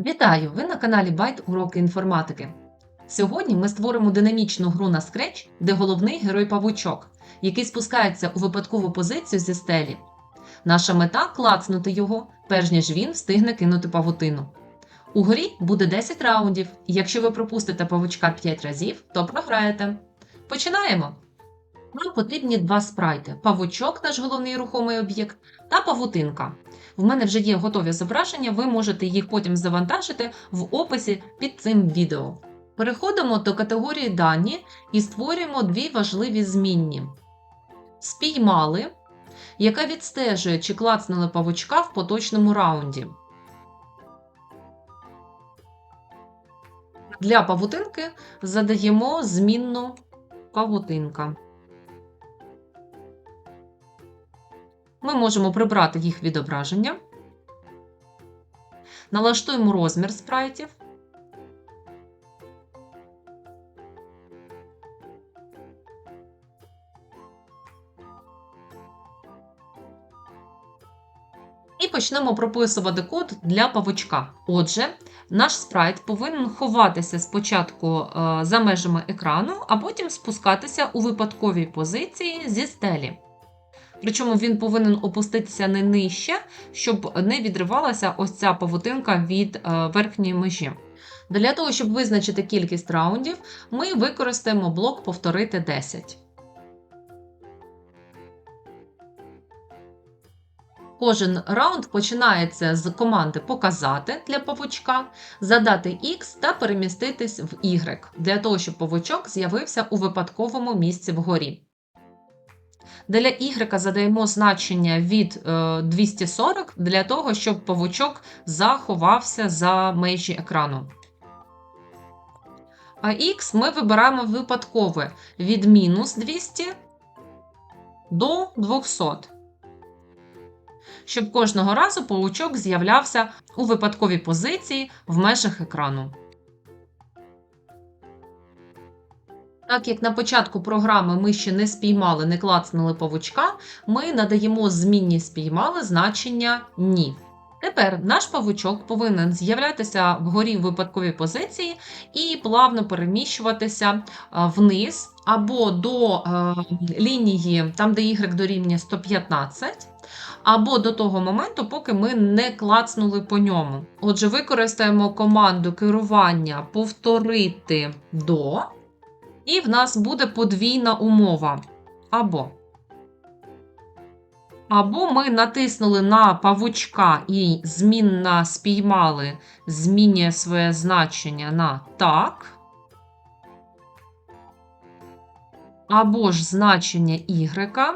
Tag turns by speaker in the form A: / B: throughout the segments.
A: Вітаю! Ви на каналі Байт Уроки інформатики. Сьогодні ми створимо динамічну гру на Scratch, де головний герой павучок, який спускається у випадкову позицію зі стелі. Наша мета клацнути його, перш ніж він встигне кинути павутину. У грі буде 10 раундів, і якщо ви пропустите павучка 5 разів, то програєте. Починаємо! Нам потрібні два спрайти: павучок, наш головний рухомий об'єкт, та павутинка. В мене вже є готові зображення, ви можете їх потім завантажити в описі під цим відео. Переходимо до категорії дані і створюємо дві важливі змінні. Спіймали, яка відстежує, чи клацнули павучка в поточному раунді. Для павутинки задаємо змінну павутинка. Ми можемо прибрати їх відображення. Налаштуємо розмір спрайтів. І почнемо прописувати код для павучка. Отже, наш спрайт повинен ховатися спочатку е, за межами екрану, а потім спускатися у випадковій позиції зі стелі. Причому він повинен опуститися не нижче, щоб не відривалася ось ця павутинка від е, верхньої межі. Для того, щоб визначити кількість раундів, ми використаємо блок повторити 10. Кожен раунд починається з команди Показати для павучка, задати X та переміститись в Y, для того, щоб павучок з'явився у випадковому місці вгорі. Для Y задаємо значення від е, 240 для того, щоб павучок заховався за межі екрану. А X ми вибираємо випадкове від мінус 200 до 200. Щоб кожного разу павучок з'являвся у випадковій позиції в межах екрану. Так як на початку програми ми ще не спіймали, не клацнули павучка, ми надаємо змінні спіймали значення ні. Тепер наш павучок повинен з'являтися вгорі в випадковій позиції і плавно переміщуватися вниз або до е, лінії, там де y дорівнює 115, або до того моменту, поки ми не клацнули по ньому. Отже, використаємо команду керування повторити до. І в нас буде подвійна умова. Або. Або ми натиснули на павучка і змінна спіймали, змінює своє значення на так. Або ж значення y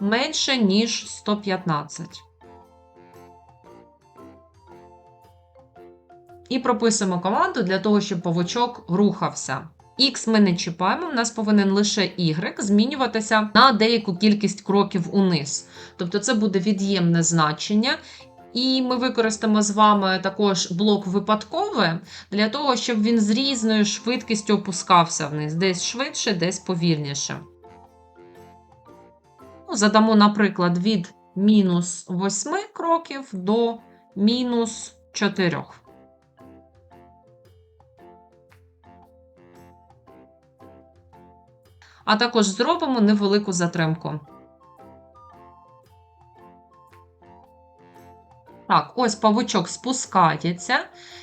A: менше, ніж 115. І прописуємо команду для того, щоб павучок рухався. X ми не чіпаємо, в нас повинен лише Y змінюватися на деяку кількість кроків униз. Тобто це буде від'ємне значення. І ми використаємо з вами також блок випадкове для того, щоб він з різною швидкістю опускався вниз, десь швидше, десь повільніше. Ну, Задамо, наприклад, від мінус 8 кроків до мінус 4. А також зробимо невелику затримку. Так, ось павучок спускається.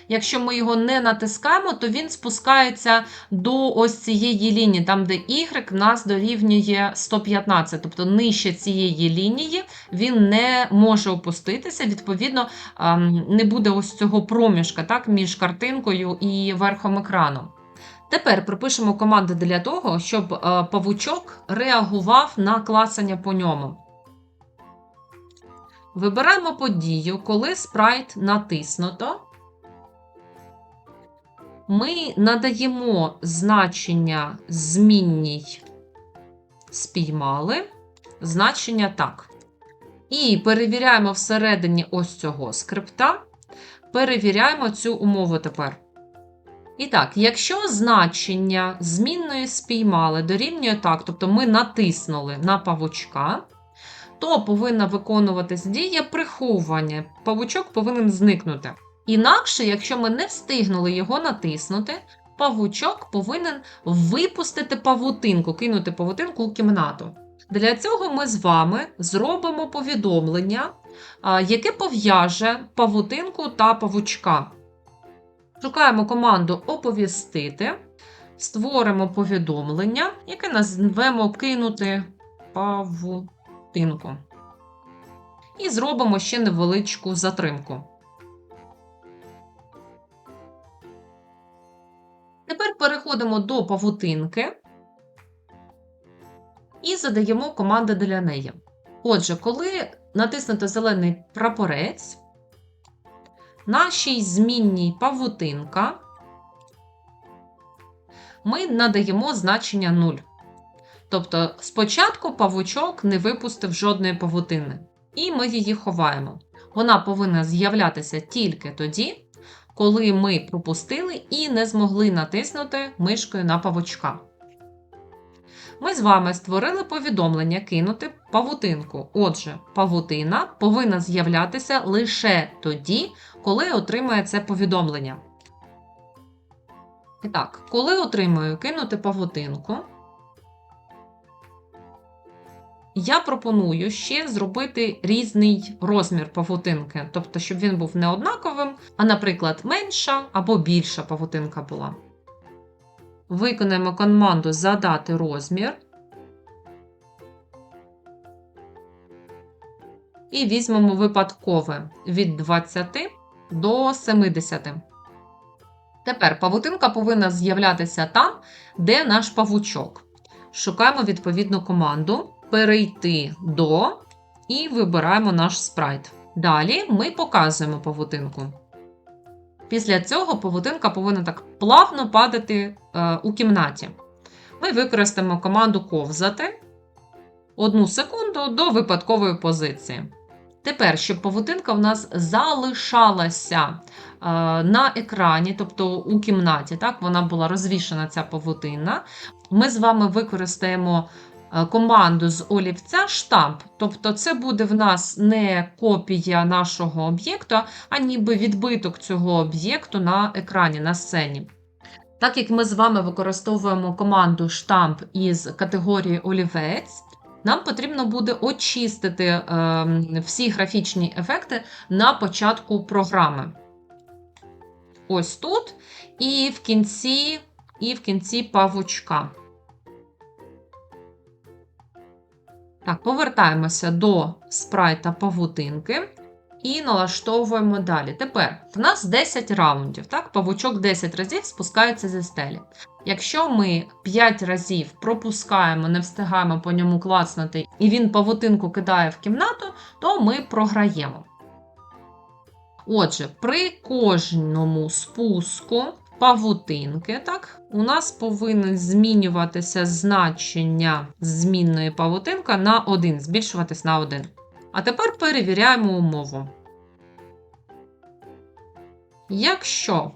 A: Якщо ми його не натискаємо, то він спускається до ось цієї лінії, там, де Y в нас дорівнює 115. Тобто нижче цієї лінії він не може опуститися, відповідно, не буде ось цього проміжка так, між картинкою і верхом екрану. Тепер пропишемо команди для того, щоб е, павучок реагував на клацання по ньому. Вибираємо подію, коли спрайт натиснуто. Ми надаємо значення змінній спіймали, значення так. І перевіряємо всередині ось цього скрипта. Перевіряємо цю умову тепер. І так, якщо значення змінної спіймали дорівнює так, тобто ми натиснули на павучка, то повинна виконуватись дія приховування. Павучок повинен зникнути. Інакше, якщо ми не встигнули його натиснути, павучок повинен випустити павутинку, кинути павутинку у кімнату. Для цього ми з вами зробимо повідомлення, яке пов'яже павутинку та павучка. Шукаємо команду Оповістити, створимо повідомлення, яке назвемо Кинути павутинку. І зробимо ще невеличку затримку. Тепер переходимо до павутинки і задаємо команди для неї. Отже, коли натиснете зелений прапорець, нашій змінній павутинка ми надаємо значення 0. Тобто, спочатку павучок не випустив жодної павутини, і ми її ховаємо. Вона повинна з'являтися тільки тоді, коли ми пропустили і не змогли натиснути мишкою на павучка. Ми з вами створили повідомлення кинути павутинку. Отже, павутина повинна з'являтися лише тоді, коли отримає це повідомлення. Так, коли отримую кинути павутинку, я пропоную ще зробити різний розмір павутинки, тобто, щоб він був не однаковим, а, наприклад, менша або більша павутинка була. Виконаємо команду Задати розмір. І візьмемо випадкове від 20 до 70. Тепер павутинка повинна з'являтися там, де наш павучок. Шукаємо відповідну команду Перейти до і вибираємо наш спрайт. Далі ми показуємо павутинку. Після цього павутинка повинна так плавно падати е, у кімнаті. Ми використаємо команду ковзати одну секунду до випадкової позиції. Тепер, щоб павутинка в нас залишалася е, на екрані, тобто у кімнаті, так, вона була розвішена ця павутина, ми з вами використаємо команду з олівця штамп. Тобто, це буде в нас не копія нашого об'єкту, а ніби відбиток цього об'єкту на екрані, на сцені. Так як ми з вами використовуємо команду штамп із категорії олівець, нам потрібно буде очистити е, всі графічні ефекти на початку програми. Ось тут, і в кінці, і в кінці павучка. Так, повертаємося до спрайта павутинки і налаштовуємо далі. Тепер в нас 10 раундів. Так? Павучок 10 разів спускається зі стелі. Якщо ми 5 разів пропускаємо, не встигаємо по ньому клацнути, і він павутинку кидає в кімнату, то ми програємо. Отже, при кожному спуску павутинки, так, у нас повинно змінюватися значення змінної павутинка на 1, збільшуватись на 1. А тепер перевіряємо умову. Якщо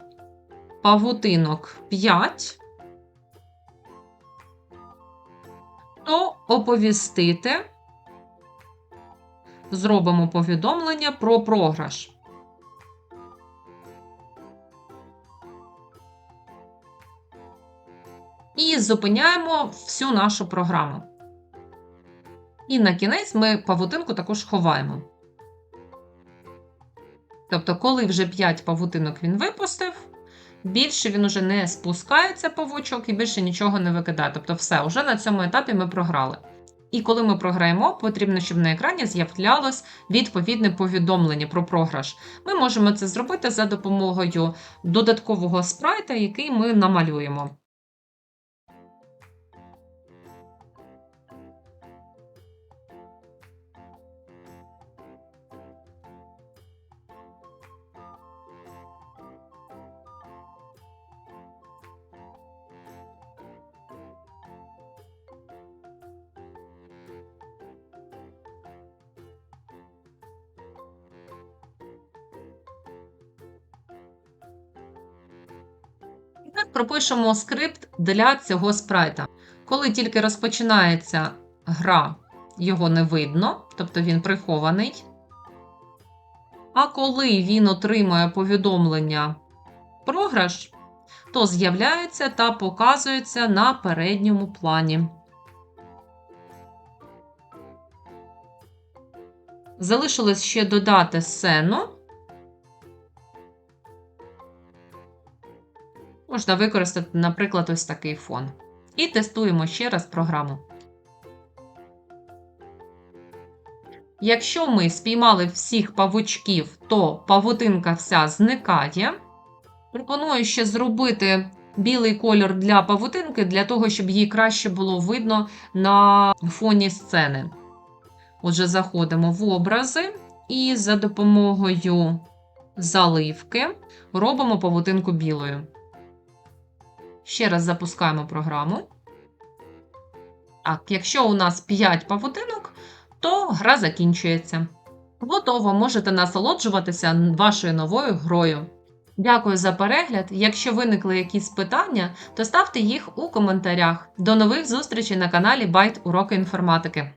A: павутинок 5, то оповістити зробимо повідомлення про програш. І зупиняємо всю нашу програму. І на кінець ми павутинку також ховаємо. Тобто, коли вже 5 павутинок він випустив, більше він уже не спускається павучок і більше нічого не викидає. Тобто, все, вже на цьому етапі ми програли. І коли ми програємо, потрібно, щоб на екрані з'являлось відповідне повідомлення про програш. Ми можемо це зробити за допомогою додаткового спрайта, який ми намалюємо. Пропишемо скрипт для цього спрайта. Коли тільки розпочинається гра його не видно, тобто він прихований. А коли він отримує повідомлення програш, то з'являється та показується на передньому плані. Залишилось ще додати сцену. Можна використати, наприклад, ось такий фон. І тестуємо ще раз програму. Якщо ми спіймали всіх павучків, то павутинка вся зникає. Пропоную ще зробити білий кольор для павутинки, для того, щоб її краще було видно на фоні сцени. Отже, заходимо в образи і за допомогою заливки робимо павутинку білою. Ще раз запускаємо програму. Так, якщо у нас 5 павутинок, то гра закінчується. Готово, можете насолоджуватися вашою новою грою. Дякую за перегляд. Якщо виникли якісь питання, то ставте їх у коментарях. До нових зустрічей на каналі Байт Уроки інформатики.